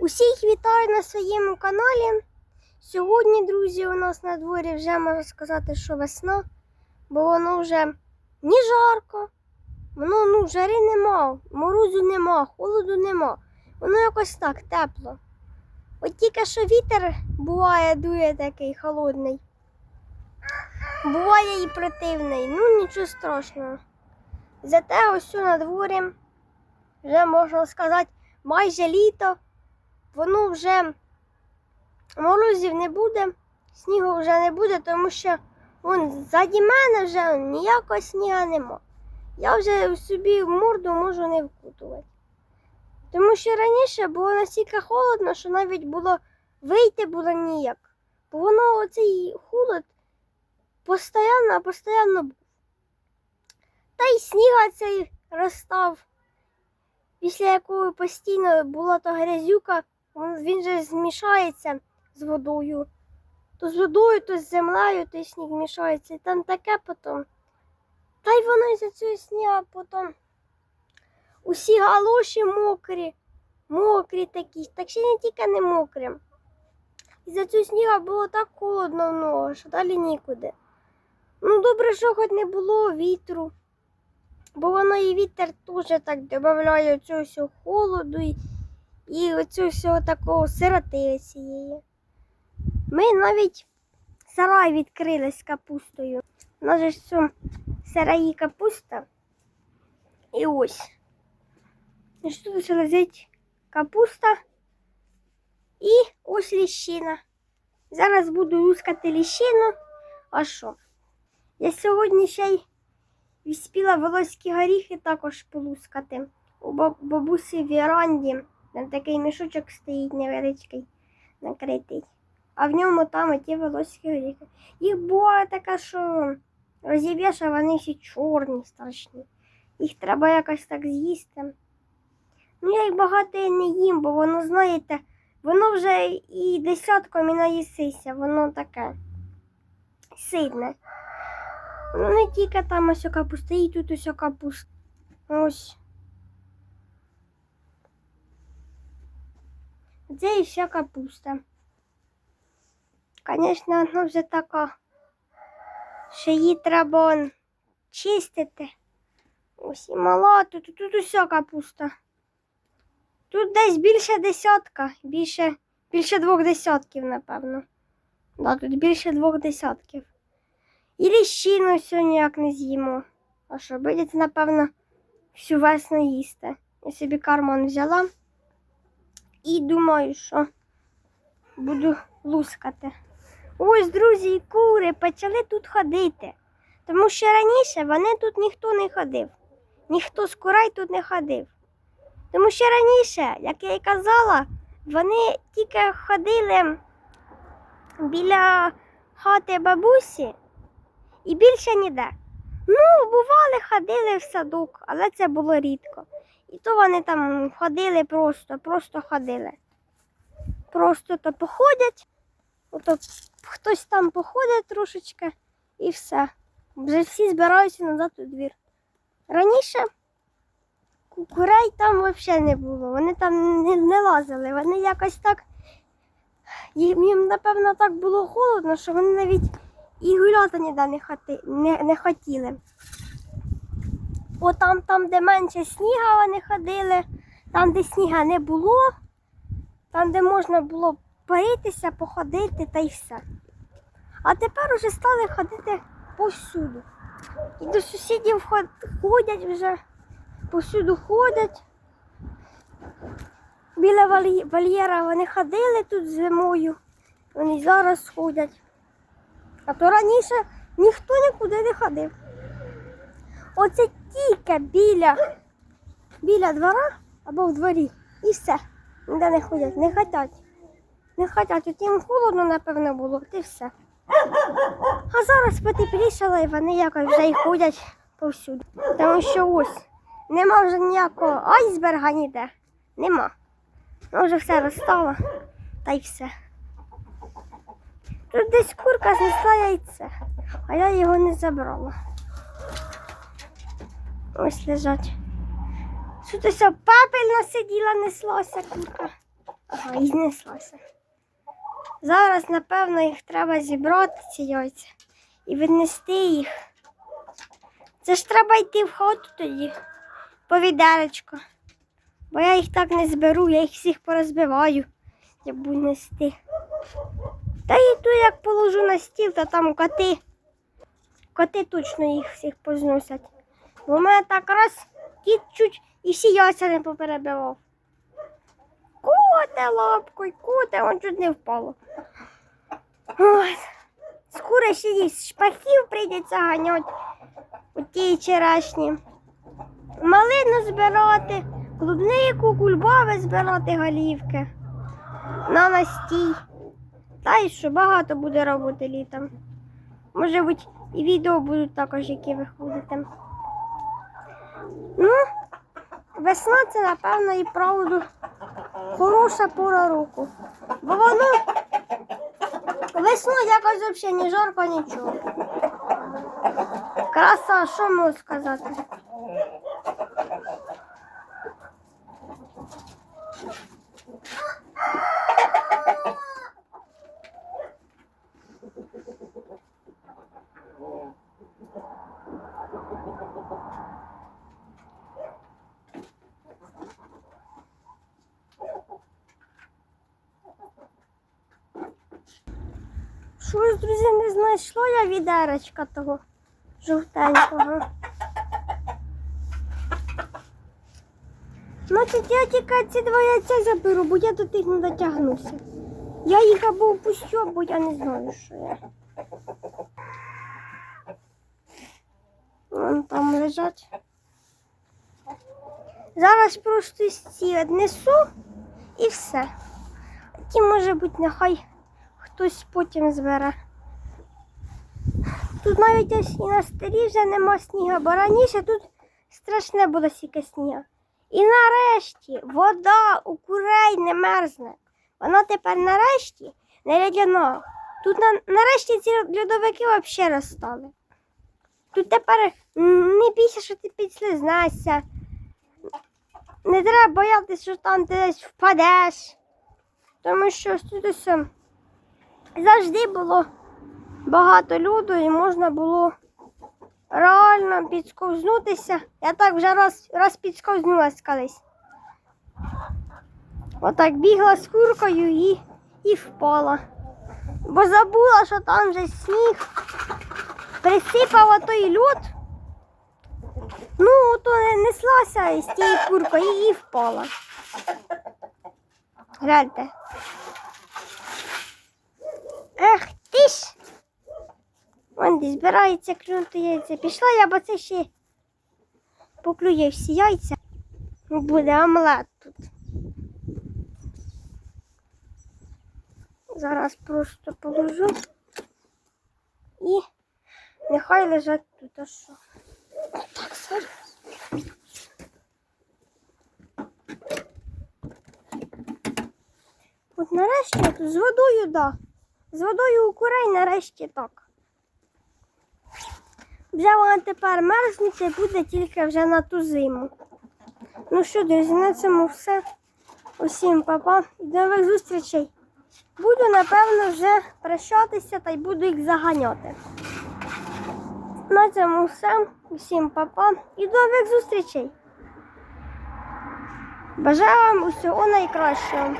Усіх вітаю на своєму каналі. Сьогодні, друзі, у нас на дворі вже можна сказати, що весна, бо воно вже не жарко, воно ну, жари нема, морозу нема, холоду нема. Воно якось так тепло. От тільки що вітер буває, дує такий холодний. Буває і противний, ну нічого страшного. Зате ось на дворі вже можна сказати майже літо. Воно вже морозів не буде, снігу вже не буде, тому що вон ззаді мене вже ніякого сніга нема. Я вже собі морду можу не вкутувати. Тому що раніше було настільки холодно, що навіть було вийти було ніяк. Бо воно оцей холод постійно, постійно був. Та й сніга цей розстав, після якого постійно була та грязюка, він- же змішається з водою. То з водою, то з землею, то сніг мішається. І там таке потім. Та й воно із-за цього сніга потім. Усі галоші мокрі, мокрі такі, так ще не тільки не мокрі. Із-за цього сніга було так холодно в ногу, що далі нікуди. Ну, добре, що хоч не було вітру. Бо воно і вітер теж так додає цього холоду і, і оцього всього такого сироти цієї. Ми навіть сарай відкрили з капустою. У нас же цьому сараї капуста. І ось. І тут лежить капуста і ось ліщина. Зараз буду лускати ліщину. А що? Я сьогодні ще й Віспіла волоські горіхи також полускати. У бабусі в віранді там такий мішочок стоїть невеличкий, накритий. А в ньому там ті волоські горіхи. Їх була така, що розіб'єш, а вони всі чорні, страшні. Їх треба якось так з'їсти. Ну, я їх багато і не їм, бо воно, знаєте, воно вже і десятком і наїсися, воно таке сильне. Ну, не тільки там ось капуста, і тут ось капуста. Ось. Це і вся капуста. Звісно, вона вже така, що її треба он, чистити. Мала, тут, тут уся капуста. Тут десь більше десятка, більше, більше двох десятків, напевно. Да, тут більше двох десятків. І ліщину сьогодні як не з'їмо. А що, будете, напевно, всю весну їсти. Я собі карман взяла і думаю, що буду лускати. Ось, друзі, і кури почали тут ходити. Тому що раніше вони тут ніхто не ходив. Ніхто з курей тут не ходив. Тому що раніше, як я й казала, вони тільки ходили біля хати бабусі і більше ніде. Ну, бували, ходили в садок, але це було рідко. І то вони там ходили просто, просто ходили. Просто то походять, ото хтось там походить трошечки і все. Вже всі збираються назад у двір. Раніше ку- курей там взагалі не було, вони там не, не лазили, вони якось так. Їм, напевно, так було холодно, що вони навіть і гуляти ніде не, хати, не, не хотіли. О там, там, де менше сніга вони ходили, там, де сніга не було, там, де можна було поритися, походити та й все. А тепер уже стали ходити повсюду. І до сусідів ходять вже, повсюду ходять. Біля вольєра вони ходили тут зимою, вони зараз ходять. А то раніше ніхто нікуди не ходив. Оце тільки біля, біля двора або в дворі. І все. Ніде не ходять, не хотять. Не хотять. От їм холодно, напевно, було, от і все. А зараз потеплішало і вони якось вже й ходять повсюди. Тому що ось нема вже ніякого айсберга ніде. Нема. Ну, вже все розстало, та й все. Тут десь курка знесла яйце, а я його не забрала. Ось лежать. Що то все пепельно сиділа, неслася курка. Ага. І знеслася. Зараз, напевно, їх треба зібрати, ці яйця, і віднести їх. Це ж треба йти в хату тоді, по відеречко. Бо я їх так не зберу, я їх всіх порозбиваю, як буду нести. Та і ту, як положу на стіл, то там коти. Коти точно їх всіх позносять. Бо мене так раз кіт чуть і всі яйця не поперебивав. Коте лапкою, коте, он чуть не впало. Ой. Скоро ще їсть шпахів прийдеться ганяти у ті вчорашні. Малину збирати, клубнику, кульбави збирати голівки. На настій. Та й що багато буде роботи літом. Може і відео будуть також, які виходити. Ну, весна це, напевно, і правду хороша пора року. Бо воно весну якось взагалі ні жарко, нічого. Краса, що можу сказати? Щось, друзі, не знайшла я відеречка того жовтенького. Значить, я тільки ці два яйця заберу, бо я до тих не дотягнуся. Я їх або впущу, або я не знаю, що я. Вон там лежать. Зараз просто ці віднесу і все. Ті, може бути, нехай хтось потім збере. Тут навіть ось і на столі вже нема сніга, бо раніше тут страшне було стільки сніга. І нарешті вода у курей не мерзне. Вона тепер нарешті не лядяна. Тут на, нарешті ці льодовики взагалі розстали. Тут тепер не бійся, що ти підслизнешся. Не треба боятися, що там ти десь впадеш. Тому що тут ем, завжди було багато люду і можна було реально підсковзнутися. Я так вже раз, раз підсковзнулась колись. Отак бігла з куркою і, і впала. Бо забула, що там вже сніг. Присипала той лід. Ну, то не неслася із тією куркою і впала. Гляньте. Ех, ти ж. Вон десь збирається клюнути яйця. Пішла я, бо це ще поклює всі яйця. Буде омлет тут. Зараз просто положу і нехай лежать тут. А що? Так, зараз. От нарешті з водою, да. З водою у курей нарешті так. Вже вона тепер мерзнути буде тільки вже на ту зиму. Ну що, друзі, на цьому все. Усім папа і до нових зустрічей. Буду, напевно, вже прощатися та й буду їх заганяти. На цьому все. Усім папа і до нових зустрічей. Бажаю вам усього найкращого.